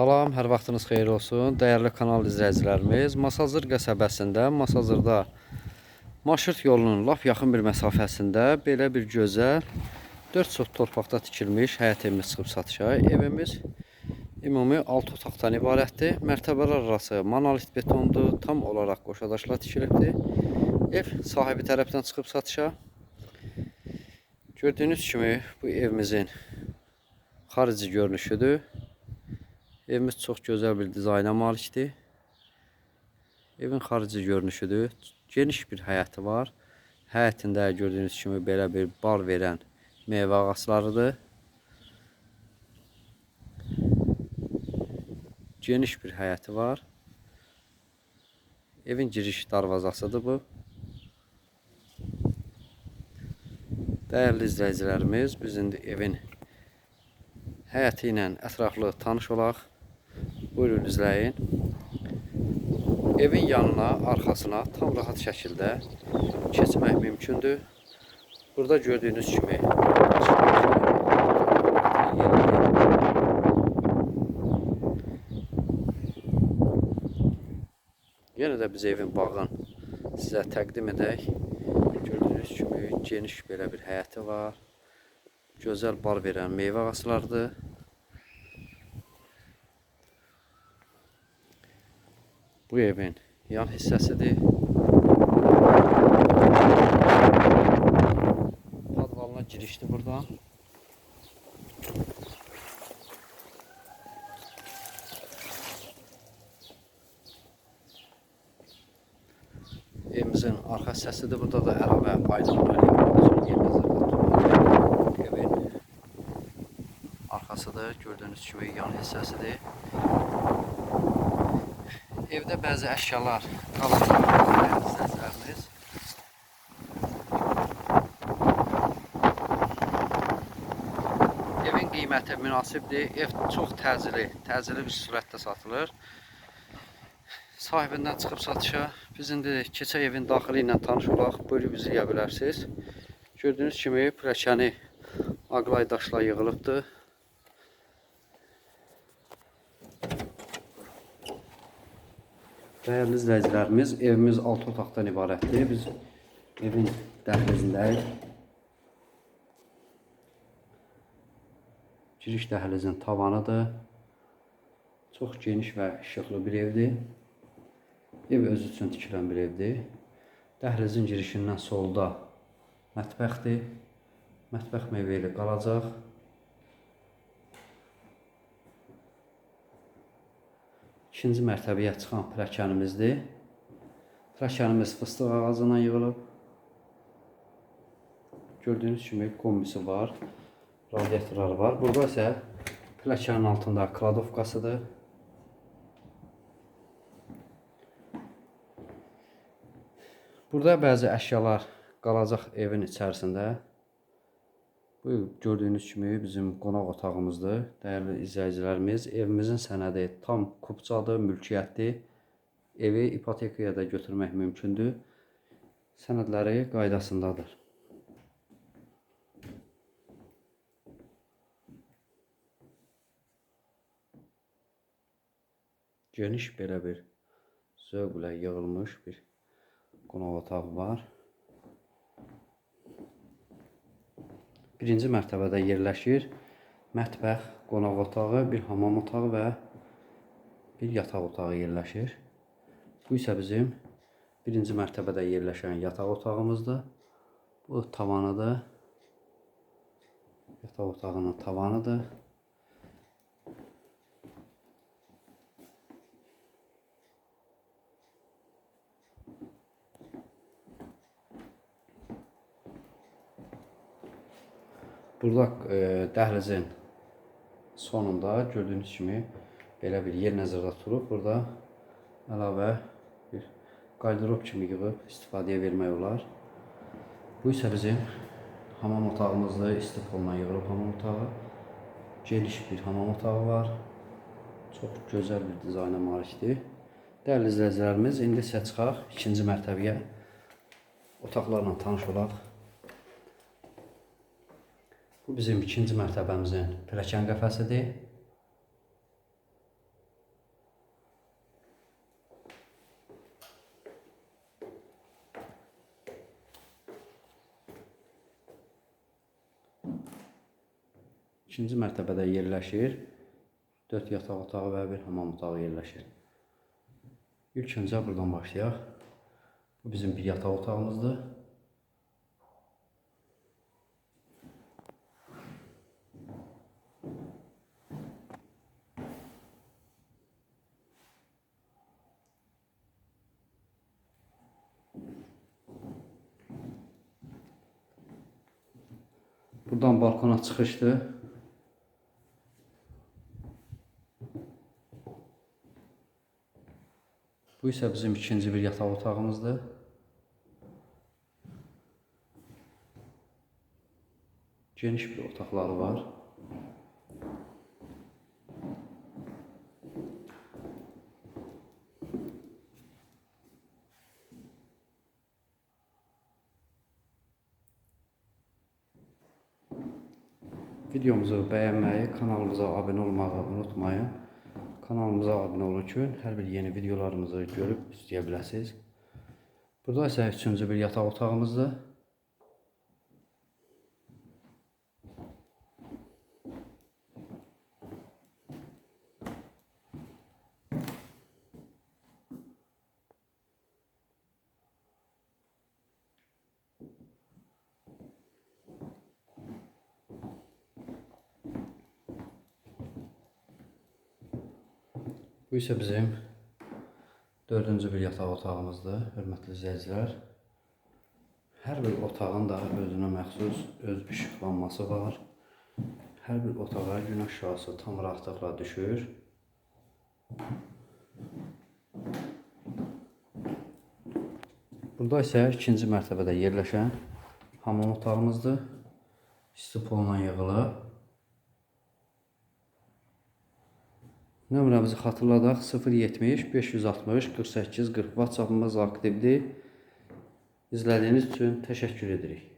Salam, hər vaxtınız xeyir olsun. Dəyərli kanal izləyicilərimiz, Masazır qəsəbəsində, Masazırda marşrut yolunun lap yaxın bir məsafəsində belə bir gözəl 4 sot torpaqda tikilmiş həyət evimiz çıxıb satışa. Evimiz ümumi 6 otaqdan ibarətdir. Mərtəbələr arası monolit betondur, tam olaraq qoşadaşla tikilibdir. Ev sahibi tərəfdən çıxıb satışa. Gördüyünüz kimi bu evimizin xarici görünüşüdür. Evimiz çox gözəl bir dizayna malikdir. Evin xarici görünüşüdür. Geniş bir həyəti var. Həyətində gördüyünüz kimi belə bir bar verən meyvə ağaclarıdır. Geniş bir həyəti var. Evin giriş darvazasıdır bu. Dəyərli izləyicilərimiz, biz indi evin həyəti ilə ətraflı tanış olaq. Buyurun izləyin. Evin yanına, arxasına tam rahat şəkildə keçmək mümkündür. Burada gördüyünüz kimi Yenə də biz evin bağın sizə təqdim edək. Gördüyünüz kimi geniş bir həyəti var. Gözəl bar verən meyvə ağaclarıdır. Bu evin yan hissəsidir. Podvalına girişdi buradan. Evimizin arxa hissəsidir. Burada da əlavə yerləşdirilmiş. Evin arxasıdır. Gördüyünüz kimi yan hissəsidir. Evdə bəzi əşyalar qalacaq. İstəsəniz. Evin qiyməti münasibdir. Ev çox təcili, təcili bir sürətdə satılır. Sahibindən çıxıb satışa. Biz indi keçək evin daxili ilə tanış olaq. Buyurub izləyə bilərsiniz. Gördüyünüz kimi pürəkəni aqlay daşla yığılıbdır. Dəyərli izləyicilərimiz, evimiz 6 otaqdan ibarətdir. Biz evin dəhlizindəyik. Giriş dəhlizin tavanıdır. Çox geniş və işıqlı bir evdir. Ev özü üçün tikilən bir evdir. Dəhlizin girişindən solda mətbəxdir. Mətbəx meyvə ilə qalacaq. İkinci mərtəbəyə çıxan pilləkənimizdir. Pilləkənimiz fıstıq ağacından yığılıb. Gördüyünüz kimi kombisi var. Radiatorları var. Burada isə pilləkənin altında kladovkasıdır. Burada bəzi əşyalar qalacaq evin içərisində. Bu gördüyünüz kimi bizim qonaq otağımızdır. Dəyərli izləyicilərimiz, evimizin sənədi tam kubcadır, mülkiyyətdir. Evi ipotekaya da götürmək mümkündür. Sənədləri qaydasındadır. Geniş belə bir zövqlə yığılmış bir qonaq otağı var. Birinci mərtəbədə yerləşir. Mətbəx, qonaq otağı, bir hamam otağı və bir yataq otağı yerləşir. Bu isə bizim birinci mərtəbədə yerləşən yataq otağımızdır. Bu tavanıdır. Yataq otağının tavanıdır. Burada e, dəhlizin sonunda gördüyünüz kimi belə bir yer nəzərdə tutulub. Burada əlavə bir qardırop kimi yığıb istifadəyə vermək olar. Bu isə bizim hamam otağımızdır. İstifoldan yığılıb hamam otağı. Geniş bir hamam otağı var. Çox gözəl bir dizayna malikdir. Dəyərli izləyicilərimiz, indi isə çıxaq ikinci mərtəbəyə. Otaqlarla tanış olaq. Bu bizim ikinci mərtəbəmizin pilləkən qəfəsidir. İkinci mərtəbədə yerləşir. 4 yataq otağı və bir hamam otağı yerləşir. İlk öncə buradan başlayaq. Bu bizim bir yataq otağımızdır. Buradan balkona çıxışdır. Bu isə bizim ikinci bir yataq otağımızdır. Geniş bir otaqları var. Videomuzu beğenmeyi, kanalımıza abone olmayı unutmayın. Kanalımıza abone olun ki, hər bir yeni videolarımızı görüb izləyə biləsiniz. Burada isə üçüncü bir yataq otağımızdır. Bu isə bizim dördüncü bir yataq otağımızdır, hörmətli izləyicilər. Hər bir otağın da özünə məxsus öz işıqlanması var. Hər bir otağa günəş şüası tam rahatlıqla düşür. Burada isə ikinci mərtəbədə yerləşən hamam otağımızdır. İsti polla yığılıb. Nömrəmizi xatırladaq 070 560 48 40 WhatsAppımız aktivdir. İzlədiyiniz üçün təşəkkür edirik.